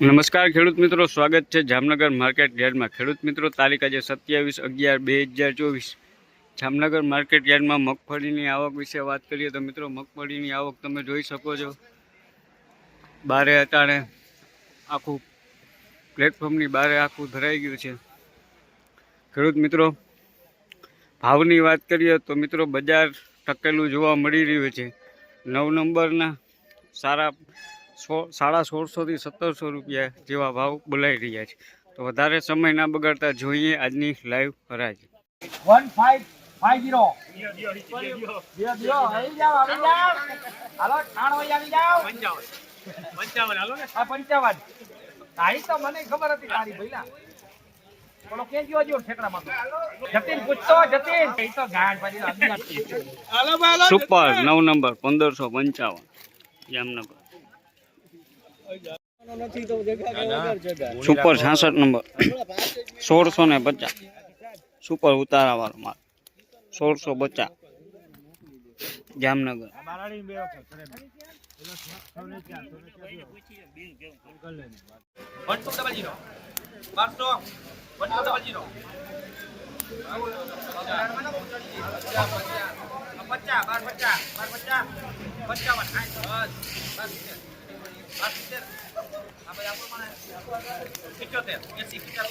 નમસ્કાર ખેડૂત મિત્રો, સ્વાગત છે જામનગર માર્કેટ યાર્ડમાં. ખેડૂત મિત્રો, તારીખ આજે સત્યાવીસ અગિયાર બે હજાર ચોવીસ. જામનગર માર્કેટ યાર્ડમાં મગફળીની આવક વિશે વાત કરીએ તો મિત્રો, મગફળીની આવક તમે જોઈ શકો છો. બારે અટાણે આખું પ્લેટફોર્મની બારે આખું ધરાઈ ગયું છે. ખેડૂત મિત્રો, ભાવની વાત કરીએ તો મિત્રો, બજાર ટકેલું જોવા મળી રહ્યું છે. નવ નંબરના સારા સો સાડા સોળસોથી સત્તરસો રૂપિયા જેવા ભાવ બોલાઈ રહ્યા છે. તો વધારે સમય ના બગાડતા જોઈએ આજની લાઈવ હરાજી. વન ફાઈવ ફાઈવ જીરો દિયો દિયો આવી જાઓ આવી જાઓ હાલો ઠાણ હોય આવી જાઓ હા પંચાવન. તારી તો મને ખબર હતી તારી ભઈલા. બોલો કેમ ગયો જો ઠેકડામાં જતીન પૂછતો જતીન. એ તો ગાંડ પાડી સુપર નવ નંબર પંદરસો પંચાવન જામનગર. સુપર છાસઠ નંબર. સોળસો ને પચાસ. સુપર ઉતારાવાળો માલ. સોળસો પચાસ. જામનગર. પચાસ પચાસ પચાસ પચાસ પચાસ તેરસો તેરસો તેરસો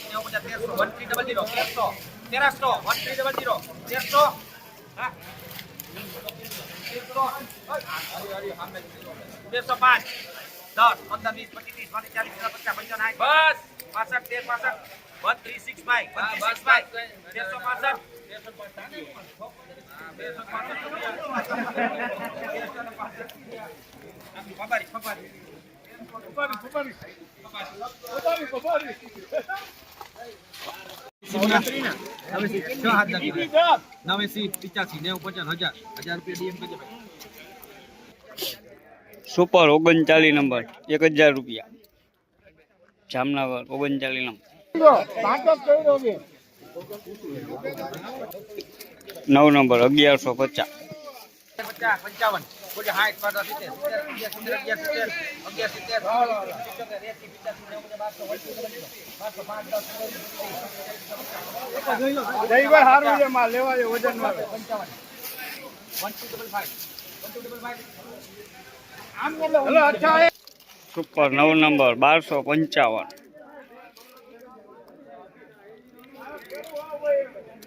તેરસો તેરસો તેરસો પાંચ દસ પંદર વીસ પચીસ ત્રીસ પાંત્રીસ ચાલીસ પચાસ પંચાવન સાઠ બસ પાસઠ તેર પાસઠ three six five one three six five તેરસો પાસઠ પપારી પપારી નવેસી પિચાસી સુપર ઓગણચાલીસ નંબર એક હજાર રૂપિયા. જામનગર ઓગણચાલીસ નંબર. નવ નંબર અગિયારસો પચાસ પંચાવન. બોલે સાઠ પાટા સિત્તેર સિત્તેર અગિયાર સિત્તેર અગિયાર સિત્તેર સિત્તોતેર એસી પિચાસી નેવું બારસો બારસો પાંચ દસ પંચાવન one two double five one two double five super નવ નંબર બારસો પંચાવન.